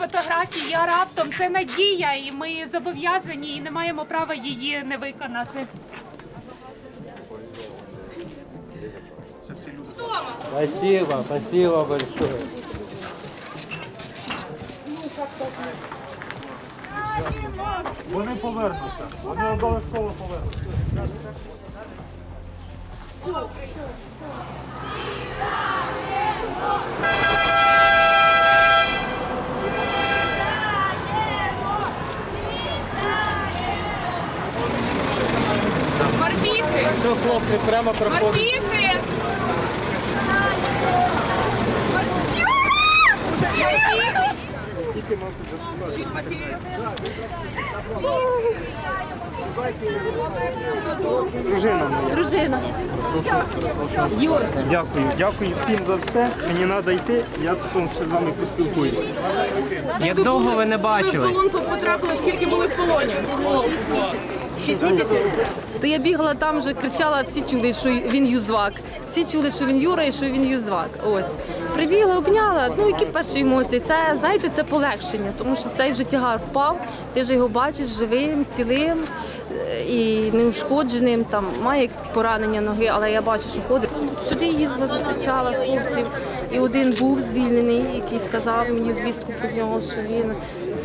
фотографії, а раптом це надія, і ми зобов'язані і не маємо права її не виконати. Спасибо, спасибо большое. Вони повернуться. Вони обов'язково повернуться. Все, хлопці, прямо! Морпіхи! Дружина моя. Дружина. Дякую, дякую всім за все. Мені треба йти, я потім ще з вами поспілкуюся. Як довго ви не бачили? полон потрапили, скільки були в полоні? Шість місяців. То я бігала там, вже кричала, всі чули, що він юзвак. Всі чули, що він Юра і що він юзвак. Ось. Прибігла, обняла. Ну, які перші емоції? Це, знаєте, це полегшення, тому що цей вже тягар впав, ти вже його бачиш живим, цілим е, і неушкодженим. Там має поранення ноги, але я бачу, що ходить. Сюди їздила, зустрічала хлопців. І один був звільнений, який сказав мені звістку про нього, що він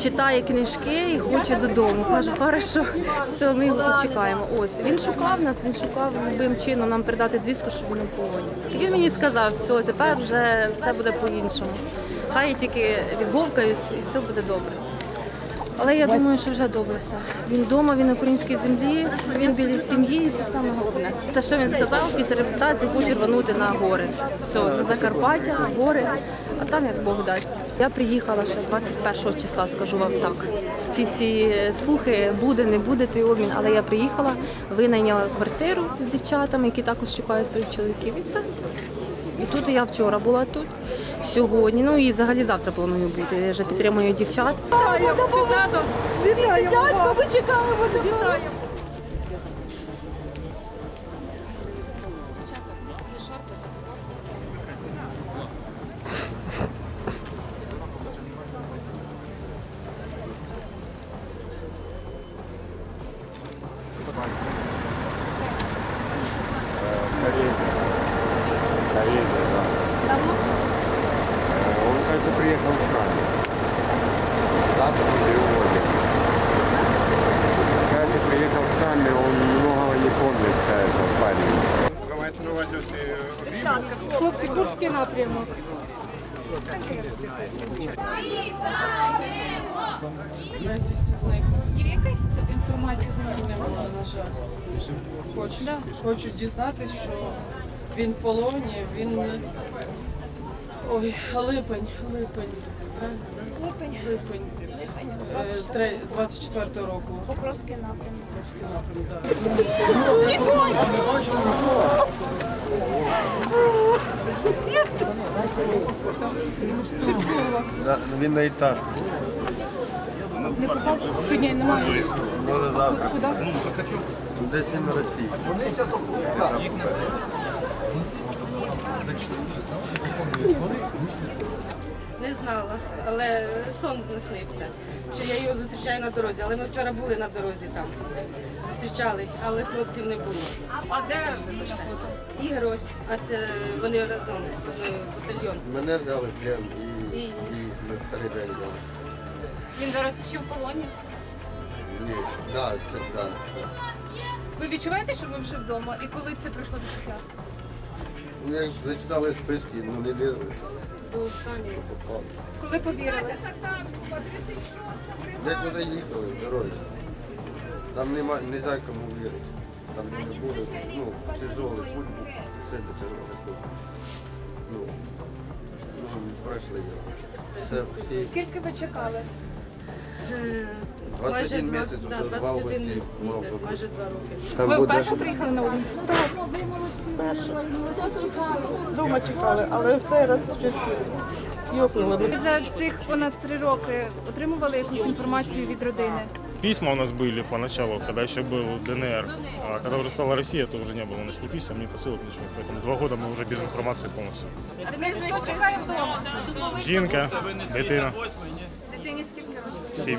читає книжки і хоче додому. Кажу, хорошо, все, ми його тут чекаємо. Ось він шукав нас, він шукав любим чином нам передати звістку, що він у полоні. І він мені сказав, все, тепер вже все буде по-іншому. Хай я тільки відговкаюсь і все буде добре. Але я думаю, що вже добре все. Він вдома, він на українській землі, він біля сім'ї, і це саме головне. Те, що він сказав, після реабілітації хоче рванути на гори. Все, на Закарпаття, гори, а там як Бог дасть. Я приїхала ще 21 числа, скажу вам так. Ці всі слухи буде, не буде той обмін, але я приїхала, винайняла квартиру з дівчатами, які також чекають своїх чоловіків, і все. І тут я вчора була тут, сьогодні, ну і взагалі завтра планую бути. Я вже підтримую дівчат. Дядько, ми чекаємо тебе. Корейка. Корейка, да. Давно? Кажется, приехал вчера. Завтра сегодня. Кажется, приехал с нами, он многого не помнит, кажется, парень. Маєте на увазі оці Хлопці, Курський напрямок. Безвісті зникли. Є якась інформація за ним? Немає, на жаль. Хочу, хочу дізнатися, що він в полоні, він. Ой, липень, липень. Липень. Липень. Е, тре- 24 року. Покровський напрямок. Покровський напрямок, так. Да, він на етаж. Сьогодні немає. Може завтра. Десь і на Росії. Не знала, але сон наснився, що я його зустрічаю на дорозі. Але ми вчора були на дорозі там. Зустрічали, але хлопців не було. А де І грозь, а це вони разом, ну, батальйон. Мене взяли в плен і, І- і на вторий день взяли. він зараз ще в полоні? Ні, да, це так. Ви відчуваєте, що ви вже вдома? І коли це прийшло до життя? Вони зачитали списки, ну не дивилися. Коли повірили? Як туди їхали, дороги. Там нема, не знаю, кому вірити. Там не буде, ну, тяжелий путь був, сильно тяжелий путь. Ну, ну, пройшли його. Все, всі Скільки ви чекали? Е, 21 два- місяць да, уже два 21 області мав місяць, бути. майже два роки. Там Ви буде вперше приїхали на обмін? Дома чекали, але в цей раз щось йокнуло. Ви за цих понад три роки отримували якусь інформацію від родини? Письма у нас были поначалу, когда еще был ДНР. А когда уже стала Россия, то уже не было у нас ни писем, ни посылок, ничего. Поэтому два года мы уже без информации полностью. Денис, хто чекає вдома? Жінка, дитина. Дитині скільки років? Сім.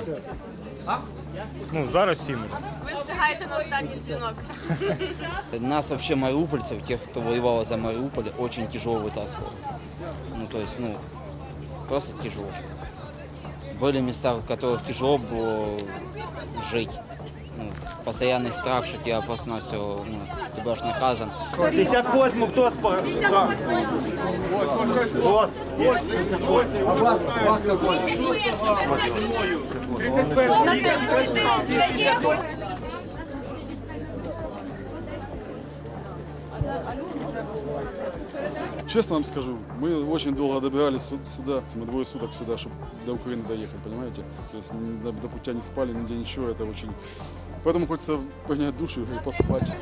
Ну, зараз сім. Ви встигаєте на останній дзвінок. Нас вообще мариупольцев, тех, кто воевал за Мариуполь, очень тяжело вытаскивало. Ну, то есть, ну, просто тяжело. Были места, в которых тяжело было жить. Ну, постоянный страх, что тебя опасно все, ну, ты будешь наказан. 58 хто спав? Вот. Честно вам скажу, мы очень долго добирались сю- сюда, мы двое суток сюда, чтобы до Украины доехать, понимаете? То есть н- до, до путя не спали, нигде ничего, это очень... Поэтому хочется поднять душу и поспать.